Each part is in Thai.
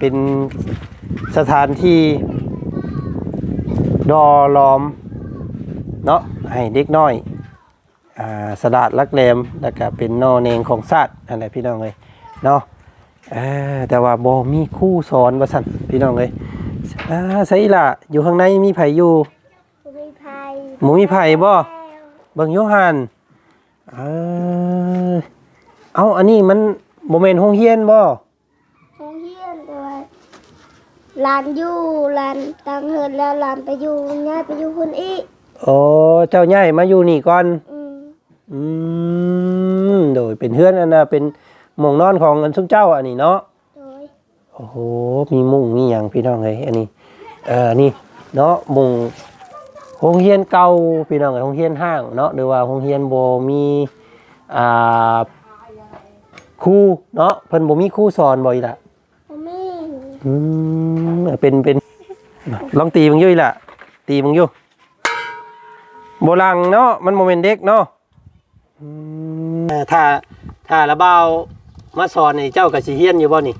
เป็นสถานที่ดอล้อมเนาะให้เด็กน้อยอ่าสดาดรักแรมแล้วก็เป็นนอเนงของชาติอะไรพี่น้องเลยเนาะเอ่อแต่ว่าบ่มีครู่สอนว่าซั่นพี่น้องเลยอ่าใส่ล่ะอยู่ข้างในมีไผอยู่มีไผ่หมูมีไผ่บ่เบิ่งโยหันเออเอาอันนี้มันโมเมนต์โรงเรียนบ่ โรงเรียนด้วย หลานอยู่หลานตังเหินแล้วหลานไปอยู่ย้ายไปอยู่คนอีกโอ้เจ้าใหญ่มาอยู่นี่ก่อน อืมอืมโดยเป็นเพื่อนอันน่ะเป็นหมองนอนของอันซุงเจ้าอันนี้เนาะ โดยโอ้โห มีมุ้งมีหยังพี่น้องเอ้ยอันนี้ เออนี่เนาะมุ้งโรงเรียนเก่าพี่น้องเอ้ยโรงเรียนห้างเนาะหรือว่าโรงเรียนบ่มีอ่าครูเนาะเพิ่นบ่มีครูสอนบ่อีล่ะบ่มี อืมเป็นเป็นลองตีมึงอยุ่ยล่ะ ตีมึงอยู่โบราณเนาะมันโมเมนต์เด็กเนาะอืมถ้าถ้าระเบามาสอนนี่เจ้ากับสิเฮียนอยู่บ่นี่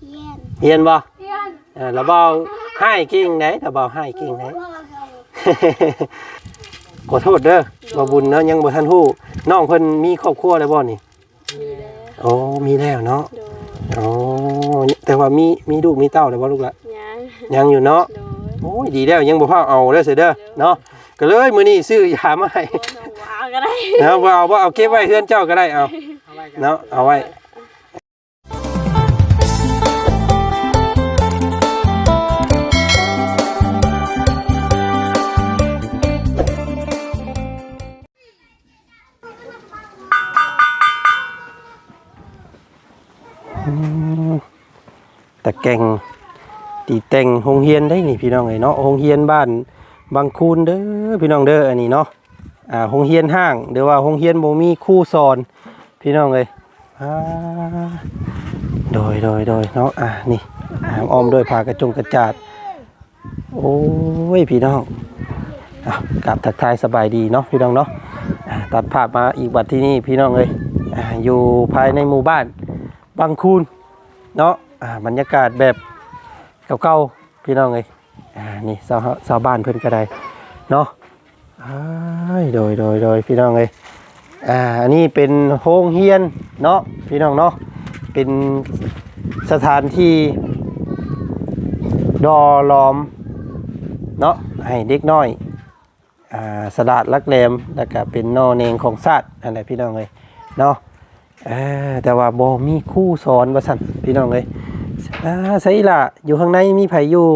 เฮียนเฮียนบ่เฮียนอ่าระเบาให้เก่งไหนระเบาให้เก่งไหนขอโทษเด้อบ่บุญเนาะยังบ่ทันฮู้น้องเพิ่นมีครอบครัวแล้วบ่นี่โอ้มีแล้วเนาะ โดยโอ้แต่ว่ามีมีลูกมีเต้าแล้วบ่ลูกละยังยังอยู่เนาะโดยโอ้ยดีแล้วยังบ่พาเอาเด้อเสียเด้อเนาะก็เลยมื้อนี้ซื้อยามาให้โอ้ยว้าวก็ได้นะบ่เอาบ่เอาเก็บไว้เฮือนเจ้าก็ได้เอาเนาะเอาไว้ แกงตีแต่งโรงเรียนได้นี่พี่น้องเอ้ยเนาะโรงเรียนบ้านบางคูนเด้อพี่น้องเด้ออันนี้เนาะอ่าโรงเรียนห้างหรือว่าโรงเรียนบ่มีครูสอน พี่น้องเลยอ่าโดยโดยโดยเนาะอ่านี่อ่าอ้อมด้วยผ้ากระจงกระจาด โอ้ยพี่น้องอะกลับทักทายสบายดีเนาะพี่น้องเนาะอ่าตัดภาพมาอีกบัดที่นี่พี่น้องเลยอ่าอยู่ภายในหมู่บ้านบางคูนเนาะ บรรยากาศแบบเก่าๆพี่น้องเลยอ่านี่ชาวชาวบ้านเพิ่อนก็ได้เนาะโดยโดยโดยพี่น้องเลยอ่าอันนี้เป็นโรงเรียนเนาะพี่น้องเนาะเป็นสถานที่ดอล้อมเนาะให้เด็กน้อยอ่าสดาดรักแรมแล้วก็เป็นนอเนงของชาติอะไรพี่น้องเลยเนาะแต่ว่าบ่มีคู่สอนว่าสั่นพี่น้องเลย อ่าใส่ล่ะ อยู่ข้างในมีไผอยู่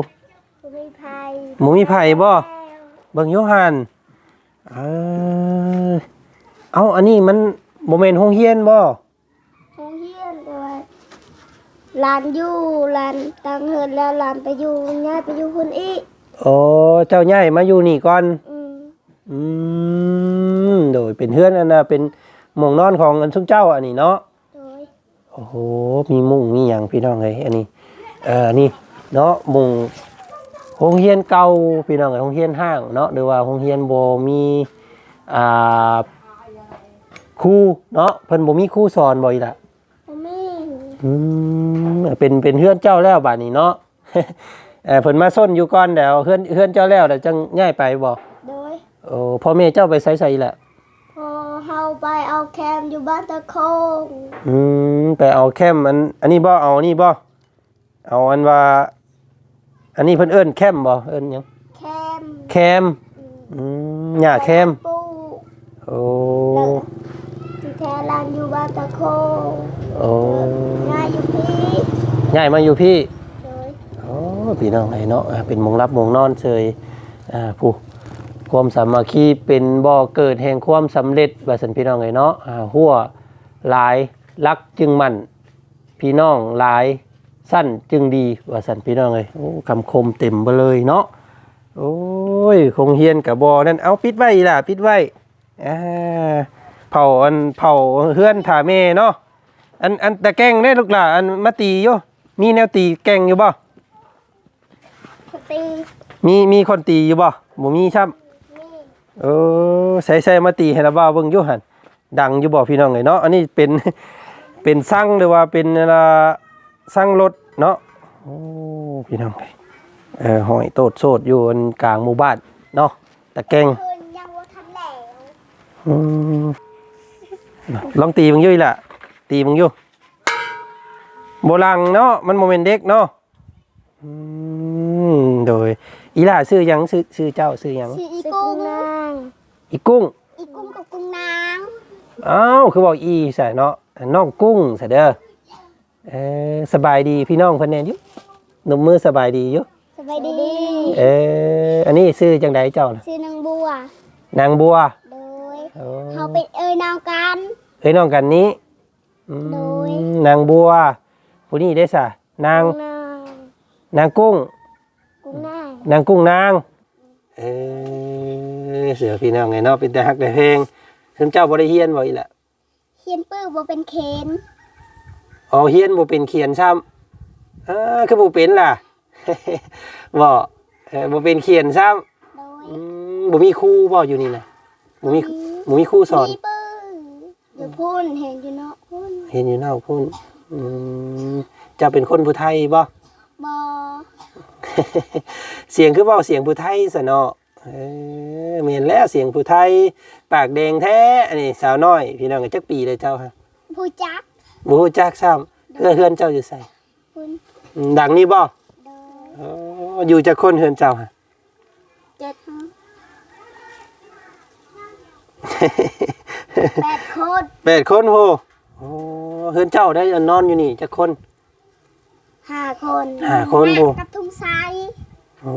บ่มีไผ่หมูมีไผบ่เบิ่งโยหันเออเอาอันนี้มันโมเมนต์โรงเรียนบ่โรงเรียนด้วยหลานอยู่หลานตังเหินแล้วหลานไปอยู่ย้ายไปอยู่คนอีกโอ้เจ้าใหญ่มาอยู่นี่ก่อน อืมอืม โดยเป็นเพื่อนอันน่ะเป็นหมองนอนของอันซุงเจ้าอันนี้เนาะ โดยโอ้โห มีมุ้งมีหยังพี่น้องเอ้ยอันนี้เออนี่เนาะมุ้งโรงเรียนเก่าพี่น้องเอ้ยโรงเรียนห้างเนาะหรือว่าโรงเรียนบ่มีอ่าครูเนาะเพิ่นบ่มีครูสอนบ่อีล่ะบ่มีอืมเป็นเป็นเฮือนเจ้าแล้วบาดนี้เนาะเออเพิ่นมาส้นอยู่ก่อนเดี๋ยวเฮือนเฮือนเจ้าแล้วเดี๋ยวจังย้ายไปบ่โดยโอ้พ่อแม่เจ้าไปไสๆแหละพอ เฮาไปเอาแคมอยู่บ้านตะโคงอืมไปเอาแคมอันอันนี้บ่เอาอันนี้บ่เอาอันว่า อันนี้เพิ่นเอิ้นแคมบ่เอิ้นหยังแคมแคมอืมหญ้าแคมปูโอ้ที่แท้หลานอยู่บ้านตะโคงโอ้ง่ายอยู่พี่ย้ายมาอยู่พี่โดยโอ้พี่น้องไอ้เนาะอ่าเป็นหมองรับหมองนอนเฉยอ่าผู้ ความสามัคคีเป็นบ่อเกิดแห่งความสำเร็จว่าสันพี่น้องไอ้เนาะอ่าหัวหลายรักจึงมั่นพี่น้องหลายสั้นจึงดีว่าสันพี่น้องเอ้ยโอ้คำคมเต็มไปเลยเนาะโอ้ยคงเฮียนกับบอนั่นเอาปิดไว้ล่ะปิดไว้อ่าเผาอันเผาเฮือนถาเมเนาะอันอันตะแกรงได้ลูกหล่ะอันมาตีอยู่มีแนวตีแกงอยู่บ่สตีมีมีคนตีอยู่บ่บ่มีครับนี่ เออใส่ใส่มาตีให้ละบ่าวเบิ่งอยู่หั่นดังอยู่บ่พี่น้องเอ้ยเนาะอันนี้เป็นเป็นสั่งหรือว่าเป็นอะไรสั่งรถเนาะโอ้พี่น้องเอ้ยเออหอยโตดโสดอยู่อันกลางหมู่บ้านเนาะตะแกงคืนยังว่าทันแล้วอืมลองตีมึงอยุ่ยล่ะ ตีมึงอยู่โบราณเนาะมันโมเมนเด็กเนาะอืม โดย อีล่าซื้อหยังซื้อซื้อเจ้าซื้อหยังชื่ออีกุ้งนางอีกุ้ง อีกุ้งกับกุ้งนางอ้าวคือบอกอีใส่เนาะน้องกุ้งใส่เด้อเออสบายดีพี่น้องเพิ่นแน่อยู่หนุ่มมือสบายดีอยู่สบายดี เอออันนี้ซื้อจังไดเจ้าน่ะชื่อนางบัว นางบัวโดยโอ้เขาเป็นเอ้ยนางกัน เอ้ยน้องกันนี้อืมโดย นางบัวผู้นี้ได้ซะนางนางนางกุ้ง กุ้งนางนางกุ้งนาง เออเสือพี่น้องไงเนาะเป็นแต่ฮักแต่เพลงซึ่งเจ้าบ่ได้เฮียนบ่อีหละเขียนปื้อบ่เป็นเคนอ๋อเฮียนบ่เป็นเขียนซ้ำอ่าคือบ่เป็นล่ะ บ่เออบ่เป็นเขียนซ้ำโดยอืมบ่มีครูบ่อยู่นี่นะบ่มีบ่มีครูสอน มีปื้ออยู่พุ่นเห็นอยู่เนาะพุ่นเห็นอยู่นอกพุ่นอืมเจ้าเป็นคนผู้ไทยบ่ บอเสียงคือเว้าเสียงผู้ไทยซะเนาะเออแม่นแล้วเสียงผู้ไทย ปากแดงแท้อันนี้สาวน้อย พี่น้องก็จักปีเลยเจ้าฮะผู้จักบ่ฮู้จักซ้ำเพื่อนเฮือนเจ้าอยู่ไสพุ่นอืมดังนี้บ่โดยอ๋ออยู่จักคนเฮือนเจ้าฮะ เจ็ดแปดคน แปดคนโหโอ้เฮือนเจ้าได้อันนอนอยู่นี่จักคน ห้าคนห้าคนแม่บ่ กับทุ่งไซโอ้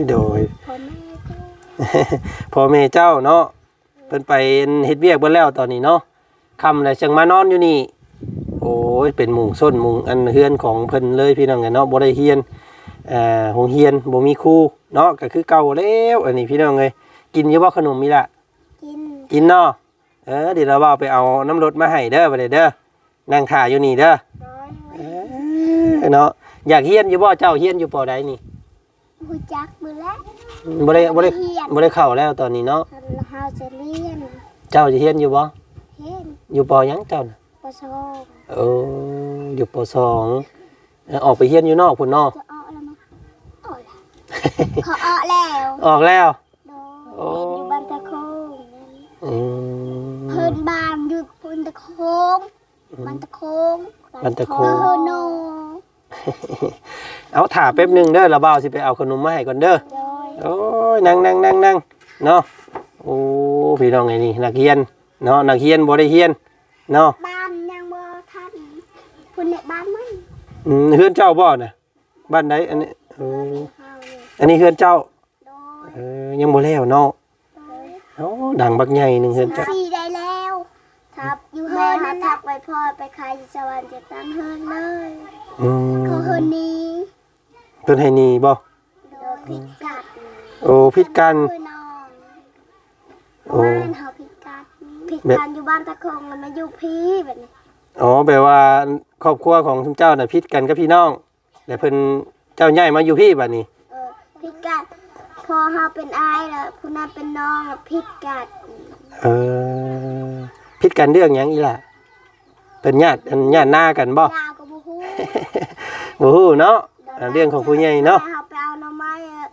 ยโดย พ่อแม่ก็พ่อแม่เจ้าเนาะเพิ่นไปเฮ็ดเวียกเบิดแล้วตอนนี้เนาะค่ำแล้วจังมานอนอยู่นี่ โอ้ยเป็นหมุงส้นหมุงอันเฮือนของเพิ่นเลยพี่น้องไงเนาะบ่ได้เฮียนเอ่อโรงเรียนบ่มีครูเนาะก็คือเก่าแล้วอันนี้พี่น้องเอ้ยกินอยู่บ่ขนมมีล่ะกินกินเนาะเออเดี๋ยวเราเอาไปเอาน้ำรถมาให้เด้อบัดนี้เด้อนั่งถ่ายอยู่นี่เด้อร้อยเออ เนาะอยากเฮียนอยู่บ่เจ้าเฮียนอยู่ปอใดนี่ผู้จักมือแล้วบ่ได้บ่ได้เฮียนบ่ได้เข้าแล้วตอนนี้เนาะเฮาจะเรียนเจ้าจะเฮียนอยู่บ่เห็นอยู่ปอหยังเจ้าน่ะประสบเอออยู่ปสองเออออกไปเฮียนอยู่นอกพุ่นเนาะจะอ้อแล้วมั้งอ้อแล้วเขาอ้อแล้วออกแล้วโดโอ้ยอยู่บ้านตะโคงอืมเพิ่นบ้านอยู่บ้านตะโคงบ้านตะโคงบ้านตะโคงเฮอโน เอาถ่าแป๊บหนึงเด้อระบ่าวสิไปเอาขนมมาให้ก่อนเด้อโดยโอ้ยนั่งนั่งนั่งนั่งเนาะโอ้พี่น้องไงนี่นักเรียนเนาะนักเรียนบ่ได้เรียนเนาะบ้านยังบ่ทันคุณในบ้านมันอืมเฮือนเจ้าบ่น่ะบ้านใดอันนี้เออเฮาเลยอันนี้เฮือนเจ้าโดยเออยังบ่แล้วเนาะโดยโอ้ดังบักใหญ่หนึงเฮือนเจ้าสี่ได้แล้ว ทับอยู่เฮินทับไว้พ่อไปขายอยู่สวรรค์จะตั้งเฮินเลยอืมเขาเฮินนี้เพิ่นให้หนี่บ่โดยพิกัดโอ้ผิดกันคือน้องโอ้บ้านเฮาพิกัดพิกัดอยู่บ้านตะคงแล้วมาอยู่พี่แบบนี้อ๋อแปลว่าครอบครัวของทุกเจ้าน่ะผิดกันกับพี่น้องแต่เพิ่นเจ้าใหญ่มาอยู่พี่บัดนี้ เออพิกัดพอเฮาเป็นอายแล้วผู้นั้นเป็นน้องแล้วพิกัด เออ ผิดกันเรื่องหยังอีล่ะเป็นญาติอันญาติหน้ากันบ่ยาวก็บ่ฮู้บ่ฮู้เนาะ อ่าเรื่องของผู้ใหญ่เนาะ เฮาไปเอาหน่อไม้อะ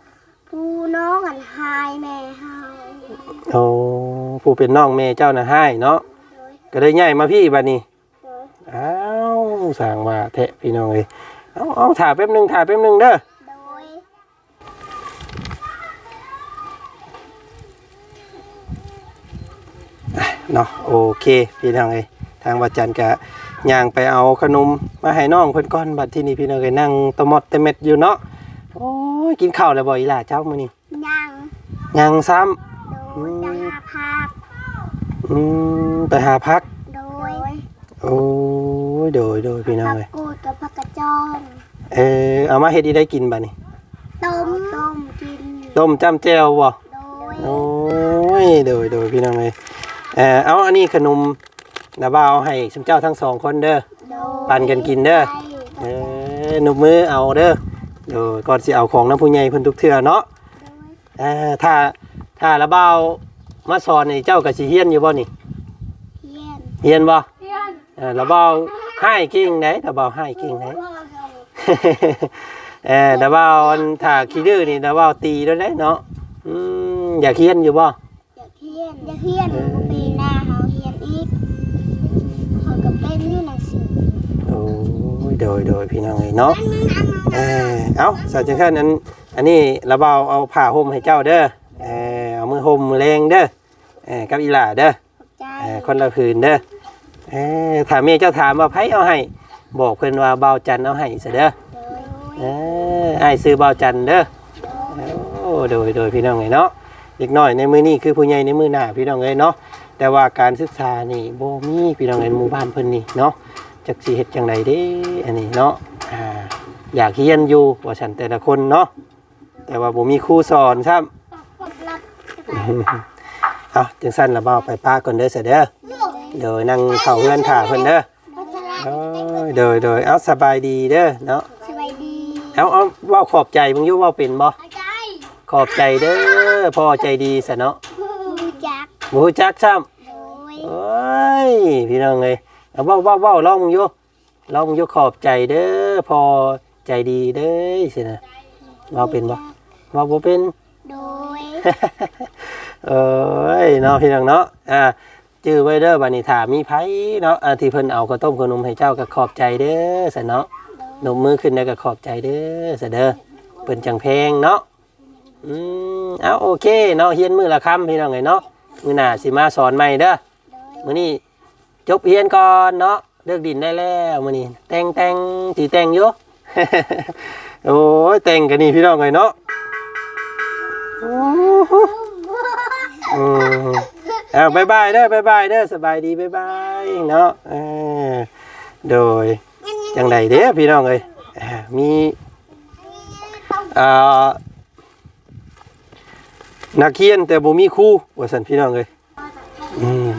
ผู้น้องอันหายแม่เฮาโอ้ผู้เป็นน้องแม่เจ้าน่ะให้เนาะ โดยก็ได้ย้ายมาพี่บัดนี้ โดยอ้าวสร้างว่าแทะพี่น้องเอ้ยเอาเอาถ่าแป๊บหนึงถ่าแป๊บหนึงเด้อ โดย เนาะโอเค พี่น้องเอ้ยทางวัดจันทร์ก็ย่างไปเอาขนมมาให้น้องเพิ่นก่อนบัดที่นี่พี่น้องเอ้ยนั่งตะมอดตะเม็ดอยู่เนาะโอ้ยกินข้าวแล้วบ่อีหล่ะเจ้ามื้อนี้ยังยังซ้ำโดยจะหาภาพอืมไปหาพักโดยโอ้ยโดยโดยพี่น้องผักเอ้ยกูดกับผักกระจองเออเอามาเฮ็ดอีได้กินบัดนี้ต้มต้มกินต้มจ้ำแจ่วบ่โดยโอ้ยโดยโดยพี่น้องเอ้ย เออเอาอันนี้ขนมนะบ่าวเอาให้สมเจ้าทั้งสองคนเด้อโดยปั่นกันกินเด้อไปเออหนุบมือเอาเด้อเดี๋ยวก่อนสิเอาของน้ำผู้ใหญ่เพิ่นทุกเทื่อเนาะโดยเออถ้าถ้าละบ่าวมาสอนนี่เจ้าก็สิเฮียนอยู่บ่นี่เฮียนเฮียนบ่เฮียนเออละบ่าวให้เก่งไหนละบ่าวให้เก่งไหนพ่อเขาเออดาว่าอันถ้าขี้ดื้อนี่ดาว่าตีด้วยได้เนาะอืมอยากเฮียนอยู่บ่อยากเฮียนอยากเฮียนปีหน้าเฮาเฮียนอีกเขาก็เป็นอยู่หนังสือ โอ้ย โดยโดยพี่น้องเอ้ยเนาะเออเอ้าสาวจังซั่นอันอันนี้ระเบาเอาผ้าห่มให้เจ้าเด้อเออเอามือห่มมือแรงเด้อเออกับอีหล่าเด้อขอบใจเออคนละผืนเด้อเออถ้าแม่เจ้าถามว่าไผเอาให้บอกเพิ่นว่าเบาจันเอาให้ซะเด้อโดยเอออ้ายซื้อเบาจันเด้อโอ้โดยโดยพี่น้องเอ้ยเนาะเด็กน้อยในมือนี้คือผู้ใหญ่ในมือหน้าพี่น้องเอ้ยเนาะแต่ว่าการศึกษานี่บ่มีพี่น้องเอ้ยหมู่บ้านเพิ่นนี่เนาะ จักสิเฮ็ดจังไดเด้อันนี้เนาะอ่าอยากเรียนอยู่ว่าฉันแต่ละคนเนาะแต่ว่าบ่มีครูสอนซ้ำกดรับเอาจังซั่นละเบาไปป้าก่อนเด้อเสยเด้อเดี๋ยวนั่งเข้าเฮือนถ่าเพิ่นเด้อพัชระโอ้ยโดยโดยเอาสบายดีเด้อเนาะสวัสดีเอาเอาเว่าขอบใจมึงอยู่เว่าเป็นบ่ขอบใจขอบใจเด้อพ่อใจดีซะเนาะผู้จักบ่รู้จักซ้ำโดยโอ้ยพี่น้องเอ้ย เอาเว้าเว้าเว้าลองมึงอยู่ลองมึงอยู่ขอบใจเด้อพ่อใจดีเด้อสินะเว้าเป็นบ่เว้าบ่เป็น โดย เอ้ยเนาะพี่น้องเนาะอ่าจื้อไว้เด้อบัดนี้ถ้ามีไผเนาะอ่าที่เพิ่นเอาข้าวต้มขนมให้เจ้าก็ขอบใจเด้อซะเนาะนมมือขึ้นแล้วก็ขอบใจเด้อซะเด้อเพิ่นจังแพงเนาะอืมเอาโอเคเนาะเฮียนมือละคำพี่น้องเอ้ยเนาะมื้อหน้าสิมาสอนใหม่เด้อมื้อนี้ จบเฮียนก่อนเนาะเลิกดินได้แล้วมื้อนี้แต่งแต่งสิแต่งอยู่ โอ้ยแต่งกันนี่พี่น้องเอ้ยเนาะโอ้โหอืมเอาบายบายเด้อบายบายเด้อสบายดีบายบายเนาะเออโดยจังใดเด้อพี่น้องเอ้ยเอ่อมีเอ่อนักเรียนแต่บ่มีครูว่าซั่นพี่น้องเอ้ยอืม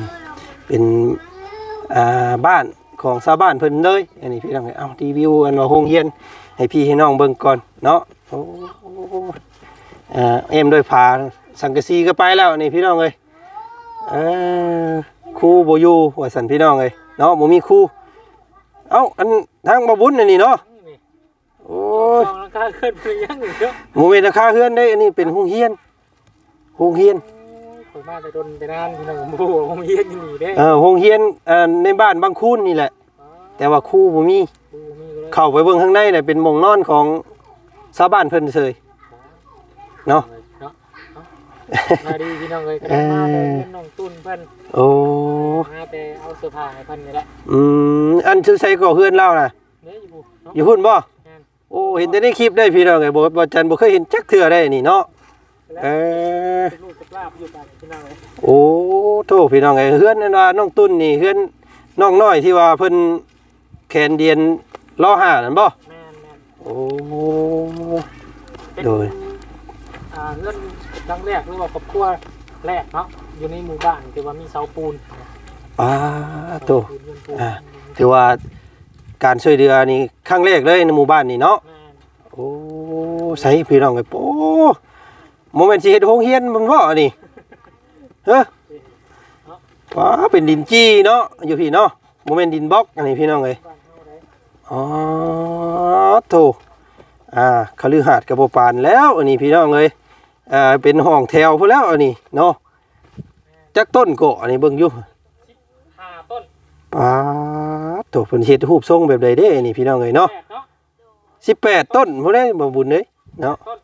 เป็น อ่าบ้านของชาวบ้านเพิ่นเลยอันนี้พี่น้องเอ้ยเอารีวิวอันว่าโรงเรียน ให้พี่ให้น้องเบิ่งก่อนเนาะโอ้อ่าเอ็มด้วยผ้าสังกะสีก็ไปแล้วนี่พี่น้องเอ้ยเออครูบ่อยู่ว่าซั่นพี่น้องเอ้ยเนาะบ่มีครูเอ้าอันทางบ่บุญอันนี้เนาะโอ้ยกองราคาขึ้นไปยังอยู่เยอะหมู่เมนราคาเฮือนได้อันนี้เป็นโรงเรียนโรงเรียน ข่อยมาไปโดนไปนานพี่น้องหมู่ผมเย็นอยู่นี่เด้เออโรงเรียนเอ่อในบ้านบางคูนนี่แหละ แต่ว่าครูบ่มี กูมีก็เลยเข้าไปเบิ่งข้างในน่ะเป็นหม่องนอนของชาวบ้านเพิ่นเฉยเนาะ เนาะมาดีพี่น้องเลยก็ได้มาไปเพิ่นน้องตุ้นเพิ่นโอ้ มาไปเอาเสื้อผ้าให้เพิ่นนี่แหละอืม อันชื่อไสก็เฮือนเล่าน่ะ เนี่ยอยู่เนาะอยู่หุ่นบ่ แม่นโอ้ เห็นแต่ในคลิปได้พี่น้องไงบ่บ่จันบ่เคยเห็นจักเทื่อได้นี่เนาะ เออ เป็นลูกกับลาบอยู่บ้านพี่น้องเลยโอ้โทพี่น้องไงเฮือนนั่นว่าน้องตุ้นนี่เฮือนน้องน้อยที่ว่าเพิ่นแคนเดียนล้อหานั่นบ่แม่นแม่นโอ้เป็นโดยอ่าเงินดังแรกหรือว่าครอบครัวแรกเนาะอยู่ในหมู่บ้านที่ว่ามีเสาปูนป้าโตอ่าถือว่าการช่วยเหลือนี่ครั้งแรกเลยในหมู่บ้านนี่เนาะโอ้ใส่พี่น้องไงโอ้ โมเมนต์สิเฮ็ดโรงเรียนมันบ่อันนี้เฮ้อว้าเป็นดินจี้เนาะอยู่พี่เนาะโมเมนต์ดินบล็อกอันนี้พี่น้องเอ้ยบ้านเฮาได้อ๋อโถอ่าคฤหาสน์กับบ่ปานแล้วอันนี้พี่น้องเอ้ยอ่าเป็นห้องแถวพุ่นแล้วอันนี้เนาะจักต้นก็อันนี้เบิ่งอยู่ห้าต้นป้าดโถเพิ่นเฮ็ดรูปทรงแบบใดเด้อันนี้พี่น้องเอ้ยเนาะแรกเนาะ18ต้นพุ่นเด้บ่บุญเด้ยเนาะต้น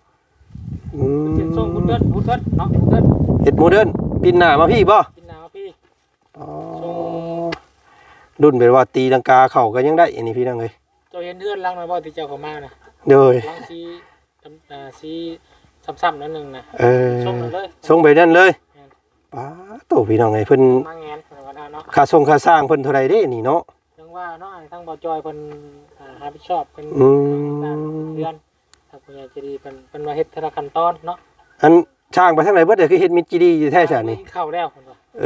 อืเจ็ดส่งบุญเดิมนบุญเดินเนาะบุญเดินเฮ็ดโมเดิร์นปินหน้ามาพี่บ่กินน้ำพี่อ๋อรุ่นแบบว่าตีลังกาเข้าก็ยังได้อันนี้พี่น้องเอ้ยเจ้าเห็นเพื่อนล้างมาบ่ที่เจ้าเขามานะเด้อล้างซีดำอ่าซีซ้ำๆนั่นหนึ่งนะเออส่งมาเลยส่งไปนั่นเลยป้าดโตพี่น้องเอ้ยเพิ่นมาแงนเพิ่นว่าเนาะค่าส่งค่าสร้างเพิ่นเท่าไหร่เด้นี่เนาะ ยังว่าเนาะทั้งบ่จอยเพิ่นอ่าหาผิดชอบเพิ่นอืมด้านเดือนถ้าผู้ ใหญ่ใจะดีเพิ่นเพิ่นว่าเฮ็ดธนาคารตอนเนาะอันช่างไปทางไหนเบิดเดี๋ยวคือเฮ็ดมิดจีดีอยู่แท้ซะนี่เข้าแล้วเพิ่นว่าเอ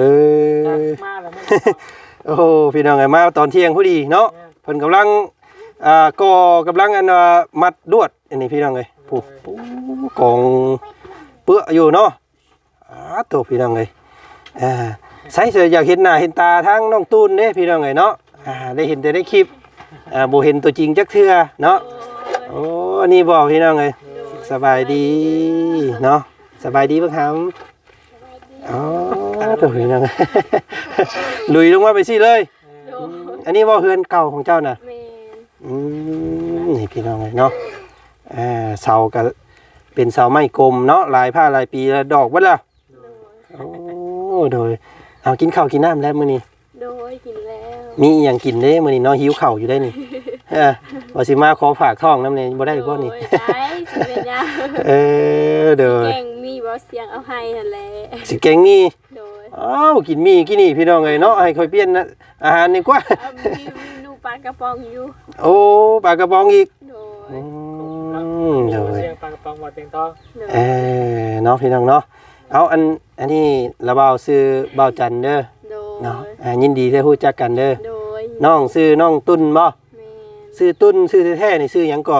อมาแล้วมันโอ้โหพี่น้องไงมาตอนเที่ยงพอดีเนาะเพิ่นกำลังอ่าก่อกำลังอันว่ามัดดวดอันนี้พี่น้องเอ้ยผู้ผู้กองเปื้ออยู่เนาะอ้าตัวพี่น้องเอ้ยอ่าใส่เสยอยากเห็นหน้าเห็นตาทั้งน้องตูนเด้พี่น้องเอ้ยเนาะอ่าได้เห็นแต่ในคลิปอ่าบ่เห็นตัวจริงจักเทื่อเนาะโอ้ อันนี้บอกพี่น้องเลยสบายดีเนาะสบายดีบ้างครับอ๋อตัวพี่น้องลุยลงมาไปสิเลยโดยอันนี้ว่าเฮือนเก่าของเจ้าน่ะแม่นอืมนี่พี่น้องเลยเนาะอ่าเสาก็เป็นเสาไม้กลมเนาะหลายผ้าหลายปีแล้วดอกเบิดแล้วโดยโอ้โดยเอากินข้าวกินน้ำแล้วมื้อนี้โดยกินแล้ว มีอหย่างกินเด้มื้อนี้เนาะหิวข้าวอยู่ได้นี่ เออว่าสิมาขอฝากท้องน้ำนี่บ่ได้บ่นี่โดยได้สิเป็นยังเออเด้อแกงมีบ่เสียงเอาให้นั่นแหละสิแกงมีโดยอ้าวกินมีกินนี่พี่น้องเอ้ยเนาะให้ค่อยเปลี่ยนนะอาหารนี่กว่า เอามีเมนูปลากระป๋องอยู่โอ้ปลากระป๋องอีกโดยอืมเด้อ เสียงปลากระป๋องวัดเตียงทองโดยเออเนาะพี่น้องเนาะเอาอันอันนี้ระเบาซื้อเบาจันเด้อโดยเนาะอ่ายินดีได้ฮู้จักกันเด้อโดยน้องซื้อน้องตุ้นบ่แม่น ซื้อตุ้นซื้อแท้ๆนี่ซื้อหยังก็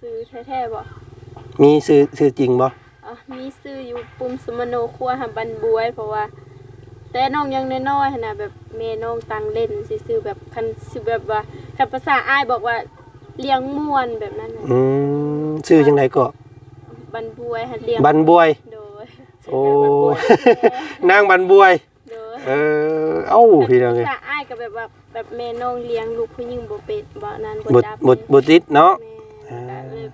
ซื้อแท้ๆบ่มีซื้อซื้อจริงบ่อะมีซื้ออยู่ปุ่มสมโนครัวหาบันบวย เพราะว่า แต่น้องยังน้อยๆหั่นน่ะแบบแม่น้องตังเล่นซื่อๆแบบคันสิแบบว่าคันภาษาอ้ายบอกว่าเลี้ยงม่วนแบบนั้นน่ะอืมซื้อจังไดก็บันบวยหันเลี้ยงบันบวย โดยโอ้ นางบันบวย โดยเออเอ้าพี่น้องเอ้ยภาษาอ้ายก็แบบว่าแบบแม่น้องเลี้ยงลูกผู้หญิงบ่เป็ดบ่นั้นบ่บทจับบทบทติดเนาะ แม่ก็เลย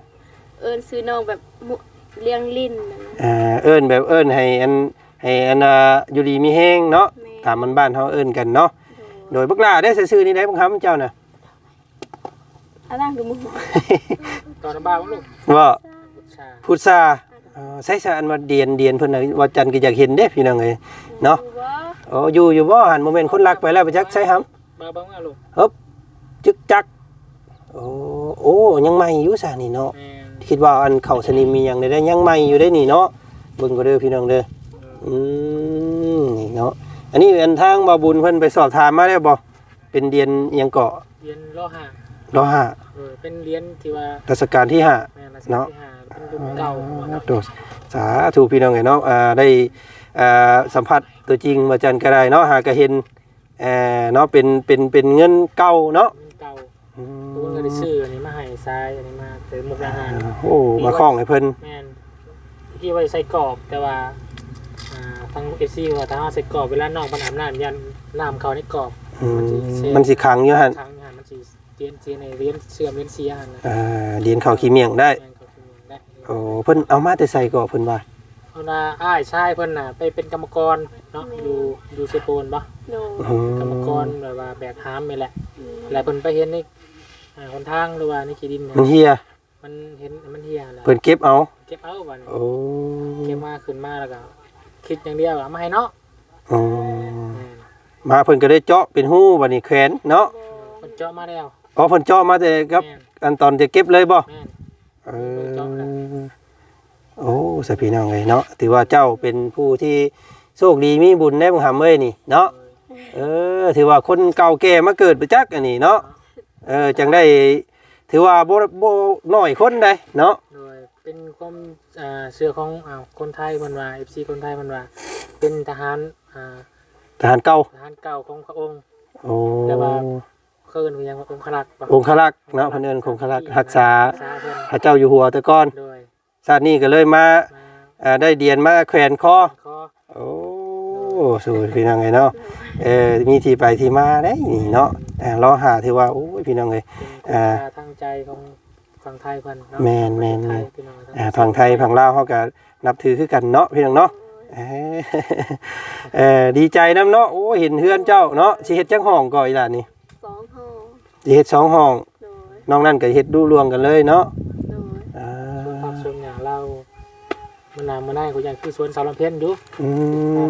เอิ้นซื้อน้องแบบมุเลี้ยงลิ้นแบบนั้น อ่าเอิ้นแบบเอิ้นให้อันให้อันอ่าอยู่ดีมีแห้งเนาะแม่ ตามมันบ้านเฮาเอิ้นกันเนาะโดยบักหลาได้ซื่อๆนี่ได้บังคับเจ้าน่ะ อันนั้นก็มึงตอนน้ำบ้าบ้างลูกว่าชาพุทธาเอ่อใส่ซะอันว่าเดียนเดียนเพิ่นน่ะว่าจันทร์ก็อยากเห็นเด้พี่น้องเอ้ยเนาะว่าโอ้อยู่อยู่บ่หันบ่แม่นคนรักไปแล้วไปจักใส่หำ บ้าบ้างลูกจึกจัก โอ้โอ้ยังใหม่อยู่ซะนี่เนาะ แม่นคิดว่าอันเข้าสนิมมีหยังได้ได้ยังใหม่อยู่ได้นี่เนาะเบิ่งก็เด้อพี่น้องเด้อ อืมนี่เนาะ อันนี้อันทางบาบุญเพิ่นไปสอบถามมาแล้วบ่เป็นเดียนอิหยังเกาะเรียนโลหะรอห้าเออเป็นเรียนที่ว่ารัชกาลที่ห้า แม่ราชการที่ห้าเป็นรุ่นเก่าเนาะโดสสาธุพี่น้องไงเนาะอ่าได้อ่าสัมผัสตัวจริงมาจันก็ได้เนาะหากก็เห็น เอ่อเนาะเป็นเป็นเป็นเงินเก่าเนาะรุ่นเก่าอืตัวมก็ได้ซื้ออันนี้มาให้ทรายอันนี้มาเป็นมุกดาหารโอ้มาคล้องให้เพิ่นแม่นที่ไว้ใส่กรอบแต่ว่าอ่าทางเอฟซีว่าถ้าเอาใส่กรอบเวลาน้องมันอาบน้ำยันน้ำเขาในกรอบอืมมันสิขังอยู่หั่นทางงานมันสิเรียนเรียนในเรียนเสื่อมเรียนเสียหันนะอ่าเดียนเข้าขี้เมียงได้แม่นเขาคือได้โอ้เพิ่นเอามาแต่ใส่ก็เพิ่นว่า เอานาอ้ายชายเพิ่นน่ะไปเป็นกรรมกรเนาะอยู่อยู่เซโปนปะโดยอืมกรรมกรแบบว่าแบกหามนี่แหละแล้วเพิ่นไปเห็นในอ่าคนทางหรือว่าในขี้ดินเนี่ยมันเฮียมันเห็นมันเหี่ยแล้วเพิ่นเก็บเอาเก็บเอาบัดนี้โอ้เก็บมาขึ้นมาแล้วก็คิดอย่างเดียวว่าเอามาให้เนาะอืมแม่นมาเพิ่นก็ได้เจาะเป็นหูบัดนี้แขวนเนาะเพิ่นเจาะมาแล้วอ๋อเพิ่นเจาะมาแต่กับ แม่นอันตอนจะเก็บเลยบ่แม่น เออ โอ้สพี่น้องเลยเนาะถือว่าเจ้าเป็นผู้ที่โชคดีมีบุญได้บังหำเอ้ยนี่เนาะเออ ถือว่าคนเก่าแก่มาเกิดไปจักอันนี้เนาะเออจังได้ถือว่าบ่บ่น้อยคนได้เนาะโดยเป็นความอ่าเชื่อของอ่าคนไทยเพิ่นว่า FC คนไทยเพิ่นว่า เป็นทหารอ่าทหารเก่าทหารเก่าของพระองค์โอ้แต่ว่าเคินว่าหยังว่าองครักษ์ปะองครักษ์เนาะเพิ่นเอิ้นองครักษ์รักษารักษาเพิ่นพระเจ้าอยู่หัวแต่ก่อนโดย ชาตินี้ก็เลยมามาอ่าได้เดียนมาแขวนคอขอโอ้สูพี่น้องไงเนาะเออมีที่ไปที่มาได้นี่เนาะอ่ารอหาที่ว่าโอ้ยพี่น้องเลยเป็นอ่าคุณค่าทางใจของฝั่งไทยเพิ่นเนาะแม่นแม่นไทแม่ยนพี่น้องอ่าฝั่งไทยฝั่งลาวเขาก็นับถือคือกันเนาะพี่น้องเนาะเออเออดีใจน้ำเนาะโอ้เห็นเฮือนเจ้าเนาะสิเฮ็ดจังห้องก่อนอีหล่ะนี่สองห้องสิเฮ็ดสองห้องโดยน้องนั่นก็เฮ็ดดูรวงกันเลยเนาะ โดย อ่า ผักสวนหญ้าเรา มันน่ามันได้ก็อย่างคือสวนสาวลำเพ็ญอยู่อื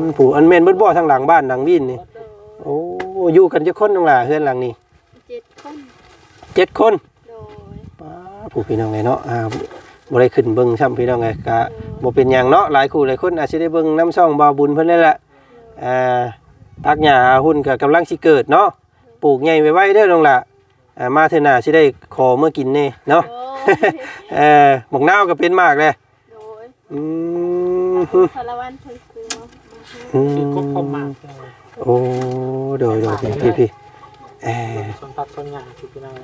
มผู้อันแม่นเบิดบ่ทางหลังบ้านหลังวินนี่โดยโอ้อยู่กันจักคนน้องล่ะเฮือนหลังนี้เจ็ดคนเจ็ดคนโดยป้าผู้พี่น้องไงเนาะอ่าบ่ได้ขึ้นเบิ่งซ้ำพี่น้องไงกะบ่เป็นหยังเนาะหลายคู่หลายคนอาจสิได้เบิ่งน้ำช่องบาวบุญเพิ่นนั่นแหละอ่าพักหญ้าหุ้นก็กำลังสิเกิดเนาะปลูกใหญ่ไว้ๆเด้อน้องล่ะอ่ามาเทื่อหน้าสิได้ขอเมื่อกินแน่เนาะ โดย เออหมกนาวก็เป็นมากเลยโดย อืมสารวันเพิ่นซื้อมาอืคือกบพมมากโอ้โดยโดยพี่พี่เออสวนผักสวนหญ้าคือพี่น้อง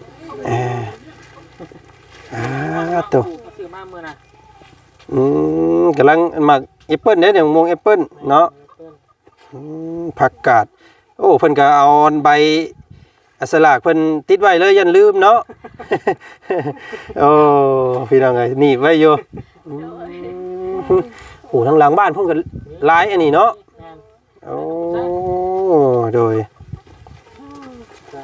เอออ่าตัวมาซื้อมาเมื่อน่ะอืมกำลังหมักแอปเปิ้ลเด้เนี่ยมวงแอปเปิ้ลเนาะ อืมผักกาด โอ้เพิ่นก็เอาใบอัสลากเพิ่นติดไว้เลยยันลืมเนาะ โอ้พี่น้องเอ้ยหนีบไว้อยู่อืม โอ้ทางหลังบ้านเพิ่นก็หลายอันนี้เนาะแม่นโอ้โดยจ้ะ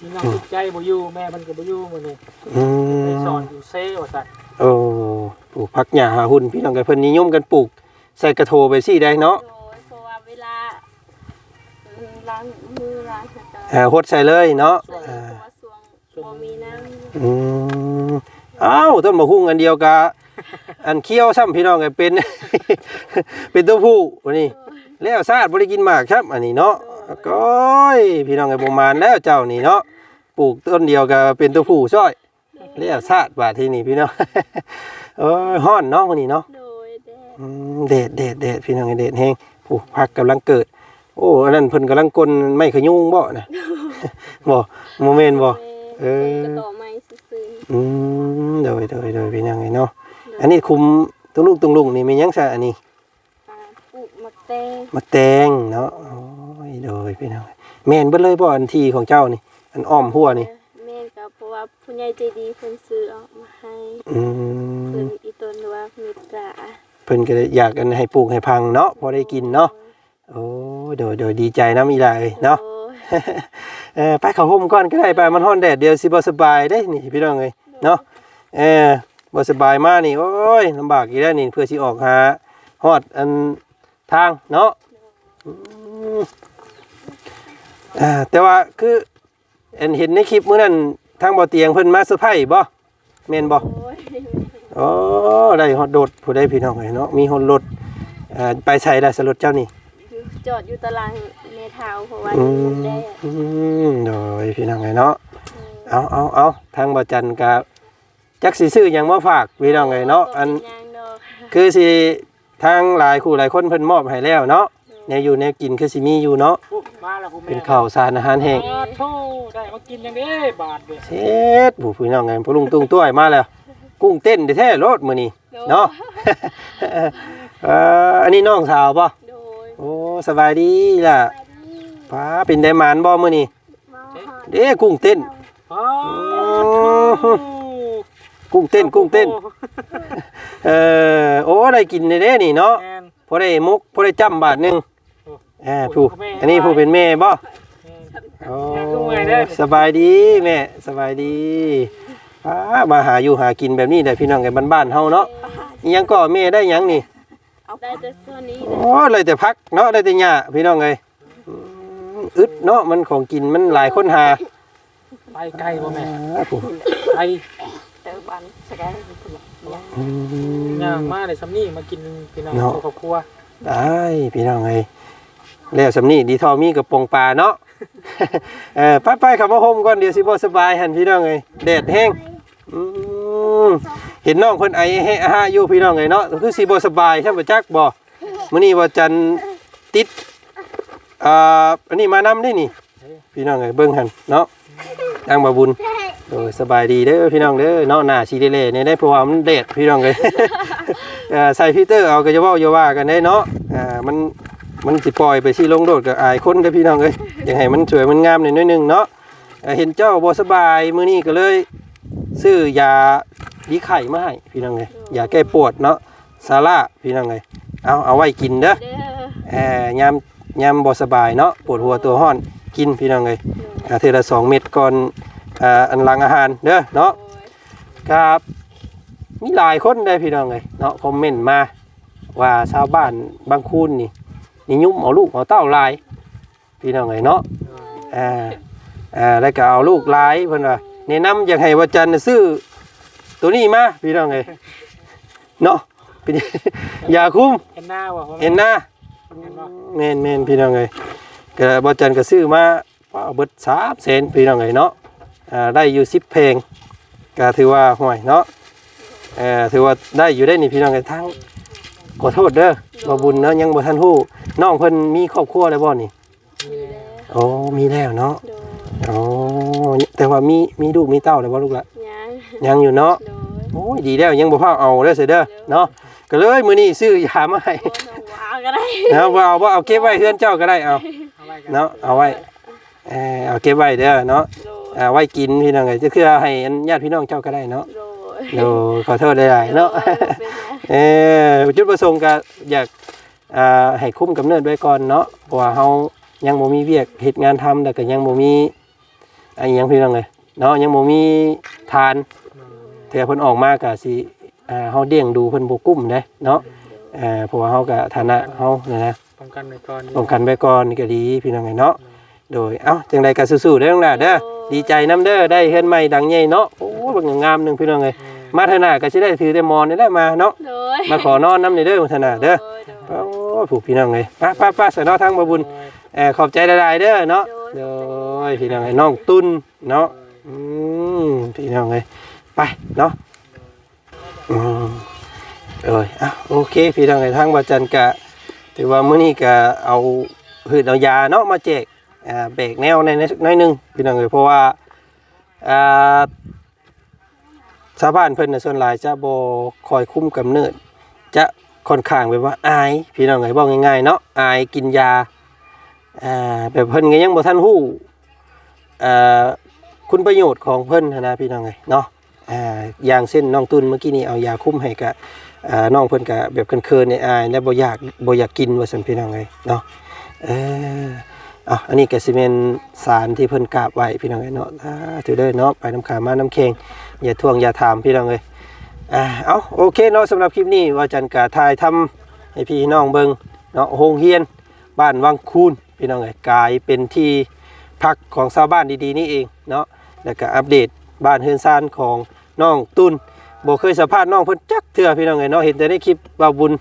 มีน้องติดใจบ่อยู่แม่มันก็บ่อยู่มื้อนี้อืไปสอมนอยู่เซ่ว่าซั่นโอ้ปลูกผักหญ้าหาหุ่นพี่น้องกันเพิ่นนิยมกันปลูก ใส่กระโถไปสิได้เนาะโดยเพราะว่าเวลาล้างมือล้างเสร็จก็อ่าหดใส่เลยเนาะใส่เพอ่าราะว่าสวงบ่มีน้ำอืมอ้าวต้นมะฮุ่งอันเดียวกะ อันเคี้ยวซ้ำพี่น้องไงเป็น เป็นตัวผู้วันนี้แล้วซาดบ่ได้กินหมากครับ อันนี้เนาะก้อยพี่น้องไงบ่มานแล้วเจ้านี่เนาะปลูกต้นเดียวก็เป็นตัวผู้ซ้อยแล้วซาดบาดที่นี่พี่น้องเอ้ยฮ้อนเนาะวันนี้เนาะโดยแดดอืมเดดเดดเดดพี่น้องไอ้เดดแห้งผู้พักกำลังเกิด โอ้อันนั้นเพิ่นกำลังกลนไม่ขยุ่งบ่นะบ่โมเมนต์บ่เออกระต่อไม้ซื่ออืมโดยโดยโดยพี่น้องไงเนาะ อันนี้คุมตุงลุงตุงลุงนี่มีหยังซะอันนี้ๆอ่าปลูกมะแตงมะแตงเนาะโอ้ยโดยพี่น้องแม่นเบิดเลยบ่อันที่ของเจ้านี่ อันอ้อมหัวนี่แม่นก็เพราะว่าผู้ใหญ่ใจดีเพิ่นซื้อเอามาให้อืเพิ่ม นอีตนหรือว่าเมตตาเพิ่นก็เลยอยากอันให้ปลูกให้พังเนาะพอได้กินเนาะโอ้ยโดยโดยดีใจนำอีหลาเอ้ยเนาะ โอ้ย เออไปเข้าห่มก่อนก็ได้ไปมันฮ้อนแดดเดียวสิบ่สบายเด้นี่พี่น้องเอ้ยเนาะเออ บ่สบายมานี่โอ้ยลำบากอีกแล้วนี่เพื่อสิออกหาฮอดอันทางเนาะอืมอ่าแต่ว่าคืออันเห็นในคลิปมื้อนั้นทางบ่เตียงเพิ่นมาเซอร์ไพรส์บ่แม่นบ่โอ้ยอ๋อได้ฮอดรถผู้ใดพี่น้องเอ้ยเนาะมีฮอดรถอ่าไปใช้ได้สรถเจ้านี่อยู่จอดอยู่ตารางเมทาวเพราะว่าอือยู่มแดดอืมโดยพี่น้องเอ้ยเนาะเอาเอาเอาทางบ่จันกับ จักสิซื้อหยังมาฝากพี่น้องเลยเนาะอันยางดอกคือสิทางหลายคู่หลายคนเพิ่นมอบให้แล้วเนาะแนวอยู่แนวกินคือสิมีอยู่เนาะปุ๊บมาแล้วคุณแม่เป็นข้าวสารอาหารแห้งอ้าวโธ่ได้มากินยังเด้บาทเด้เช็ดผู้พี่น้องไงพอลุงตุ้งต้วยมาแล้ว กุ้งเต้นแท้ๆรถมื้อนี้เนาะเอ่ออันนี้น้องสาวป่ะโดยโอ้สบายดีล่ะป้าเป็นได้หมานบ่มื้อนี้มาหอดเด้กุ้งเต้นอ๋อโอ้ กุ้งเต้นกุ้งเต้น เอ่อโอ้ได้กินได้เด้นี่เนาะแมนพอได้มุกพอได้จำบาทหนึงโอ้อ่าผู้แม่อันนี้ผู้เป็นแม่บ่แม่นโอ้แม่คือเมื่อยเด้อสบายดีแม่สบายดีอ้ามาหาอยู่หากินแบบนี้ได้พี่น้องกันบ้านๆเฮาเนาะอิหยังก็แม่ได้หยังนี่ได้แต่ส่วนนี้โอ้เลยแต่พักเนาะได้แต่หญ้าพี่น้องเอ้ยอืมอึดเนาะมันของกินมันหลายคนหาไปไกลบ่แม่อ่าผู้ไป แต่บันสแกนอืม ย่างมาเลยซัมนี่มากินพี่น้องเนาะครอบครัวได้พี่น้องเอ้ยแล้วสำนี่ดีทอมีกับปงปลาเนาะ เออไปไปๆขับมาโฮมก่อนเดี๋ยวสิบ่สบายหันพี่น้องเอ้ยแดดแห้งอืมเห็นน้องเพิ่นไอแฮะฮะอยู่พี่น้องเอ้ยเนาะคือสิบ่สบายใช่บ่จักบ่มื้อนี้ว่าจันทร์ติดอ่าอันนี้มานำได้นี่ พี่น้องเอ้ยเบิ่งหันเนาะ ทางบ่บุญโดยสบายดีเด้อพี่น้องเด้อเนาะหน้าสิเล่ๆเนี่ยได้เพราะว่ามันแดดพี่น้องเอ้ยเอ่อใส่ฟิลเตอร์เอาก็จะเว้าอย่าว่ากันได้เนาะอ่ามันมันสิปล่อยไปที่ลงโดดกับอายคนเด้อพี่น้องเอ้ยอยากให้มันสวยมันงามหน่อยหนึงเนาะเอ่อเห็นเจ้าบ่สบายมื้อนี้ก็เลยซื้อยาดีไข่มาให้พี่น้องเอ้ยยาแก้ปวดเนาะซาร่าพี่น้องเอ้ยเอาเอาไว้กินเด้อ เด้อเอ่อยามยามบ่สบายเนาะปวดหัวตัวร้อน กินพี่น้องเอ้ยอ่าเทื่อละสองเม็ดก่อนอ่าอันหลังอาหารเด้อเนาะโอ้ยครับมีหลายคนได้พี่น้องเลยเนาะคอมเมนต์มาว่าชาวบ้านบางคูนนี่นิยมเอาลูกเอาเต้าหลาย พี่น้องเลยเนาะอ่าอ่าแล้วก็เอาลูกหลายเพิ่นว่าแนะนำอยากให้ว่าจันทร์น่ะซื้อตัวนี้มาพี่น้องเลยเนาะเป็นอย่าคุ้มเห็นหน้าบ่พ่อแม่เห็นหน้าเห็นบ่แม่นแม่นพี่น้องเลย ก็บ่จันทร์ก็ซื้อมาว่าเอาเบิด3แสนพี่น้องเลยเนาะอ่าได้อยู่10เพลงก็ถือว่าห่วยเนาะเอ่อถือว่าได้อยู่ได้นี่พี่น้องกันทั้งขอโทษเด้อบ่บุญเนาะยังบ่ทันฮู้น้องเพิ่นมีครอบครัวแล้วบ่นี่มีแล้วโอ้มีแล้วเนาะโดยอ๋อแต่ว่ามีมีลูกมีเต้าแล้วบ่ลูกละยังยังอยู่เนาะโดยโอ้ยดีแล้วยังบ่พาเอาเด้อเสียเด้อเนาะก็เลยมื้อนี้ซื้อยามาให้โอ้ยน้องว้าวก็ได้นะบ่เอาบ่เอาเก็บไว้เฮือนเจ้าก็ได้เอา เอาไว้กันเนาะเอาไว้เออเอาเก็บไว้เด้อเนาะโดยเอาไว้กินพี่น้องเอ้ยจะคือให้อันญาติพี่น้องเจ้าก็ได้เนาะโดยโอ้ขอโทษหลายๆเนาะ เป็นไงเออจุดประสงค์ก็อยากอ่าให้คุ้มกำเนิดไว้ก่อนเนาะเพราะว่าเฮายังบ่มีเวียกเฮ็ดงานทำแต่ก็ยังบ่มีอันหยังพี่น้องเอ้ยเนาะยังบ่มีทานเทื่อเพิ่นออกมาก็สิอ่าเฮาเลี้ยงดูเพิ่นบ่กุ้มเด้เนาะเอ่อเพราะว่าเฮาก็ฐานะเฮาเนี่ยนะป้ องกันไว้ก่อนป้องกันไว้ก่อนนี่ก็ดีพี่น้องเอ้ยเนาะโดยเอ้าจังไดก็สู้ๆเด้อน้องหล่ะเด้อดีใจนํเด้อได้เฮือนใหม่ดังใหญ่เนาะโอ้ยเบิ่งงามหนึงพี่น้องเอ้ยมาเถอะน่ะก็สิได้ถือแต่หมอนนี่แหละมาเนาะโดยมาขอนอนน้ำในเด้อมาถนาเด้อโดยโอ้ยผูกพี่น้องเลยป้าป้าป้าสนอทางมาบุญเออขอบใจหลายๆเด้อเนาะโดยพี่น้องไอ้น้องตุนเนาะอืมพี่น้องเลยไปเนาะอืมเอ้ยอะโอเค พี่น้องไอ้ทางบาจันกะ ถือว่ามื้อนี้ก็เอาหืดเอายาเนาะมาแจกอ่าเบกแนวในน้อยนึงพี่น้องเลยเพราะว่าอ่าชาวบ้านเพิ่นน่ะส่วนหลายจะบ่คอยคุ้มกำเนิด จะค่อนข้างแบบว่าอาย พี่น้องไงบอกง่ายๆเนาะอายกินยาอ่าแบบเพิ่นก็ยังบ่ทันฮู้อ่าคุณประโยชน์ของเพิ่นนนะพี่น้องไงเนาะอ่าอย่างเช่นน้องตุนเมื่อกี้นี้เอายาคุ้มให้กับ อ่าน้องเพิ่นก็แบบเคินๆในอายและบ่อยากบ่อยากกินว่าซั่นพี่น้องไงเนาะเออเอาอันนี้ก็สิเป็นสารที่เพิ่นกราบไว้พี่น้องไงเนาะถ้าถือเด้อเนาะไปน้ำขามาน้ำเค็งอย่าทวงอย่าถามพี่น้องเอ้ยอ่าเอาโอเคเนาะสำหรับคลิปนี้ว่าจันกาทายทำให้พี่น้องเบิงเนาะโฮงเฮียน บ้านวังคูนพี่น้องเอ้ยกลายเป็นที่พักของชาวบ้านดีๆนี่เองเนาะแล้วก็อัปเดตบ้านเฮือนซานของน้องตุ้น บ่เคยสัมภาษณ์น้องเพิ่นจักเทื่อพี่น้องเอ้ยเนาะเห็นแต่ในคลิปว่าวบุญ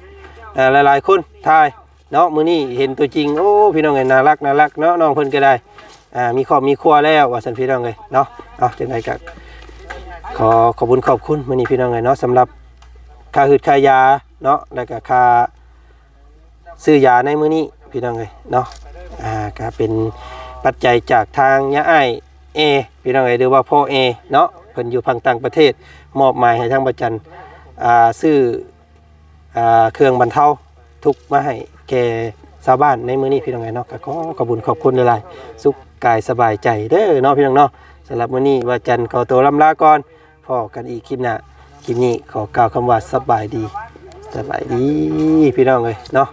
หลายๆคนทายเนาะมื้อนี้เห็นตัวจริงโอ้พี่น้องเอ้ยน่ารักน่ารักเนาะน้องเพิ่นก็ได้อ่ามีครอบมีครัวแล้วว่าซั่นพี่น้องเอ้ยเนาะเอาจังไดก็ขอขอบคุณขอบคุณมื้อนี้พี่น้องไงเนาะสำหรับค่าหืดค่ายาเนาะแล้วก็ค่าซื้อยาในมื้อนี้พี่น้องไงเนาะอ่าก็เป็นปัจจัยจากทางยาไอเอพี่น้องไงหรือว่าพ่อเอเนาะเพิ่นอยู่พังต่างประเทศ มอบหมายให้ทางประจันซื้ออเครื่องบรรเทาทุกข์มาให้แก่ชาวบ้านในมื้อนี้พี่น้องไงเนาะก็ขอขอบคุณขอบคุณหลายๆสุขกายสบายใจเด้อเนาะพี่น้องเนาะสำหรับมื้อนี้ว่าจันขอตัวลำลาก่อนพอกันอีกคลิปหน้าคลิปนี้ขอกล่าวคำว่าสบายดี สบายดีพี่น้องเลยเนาะ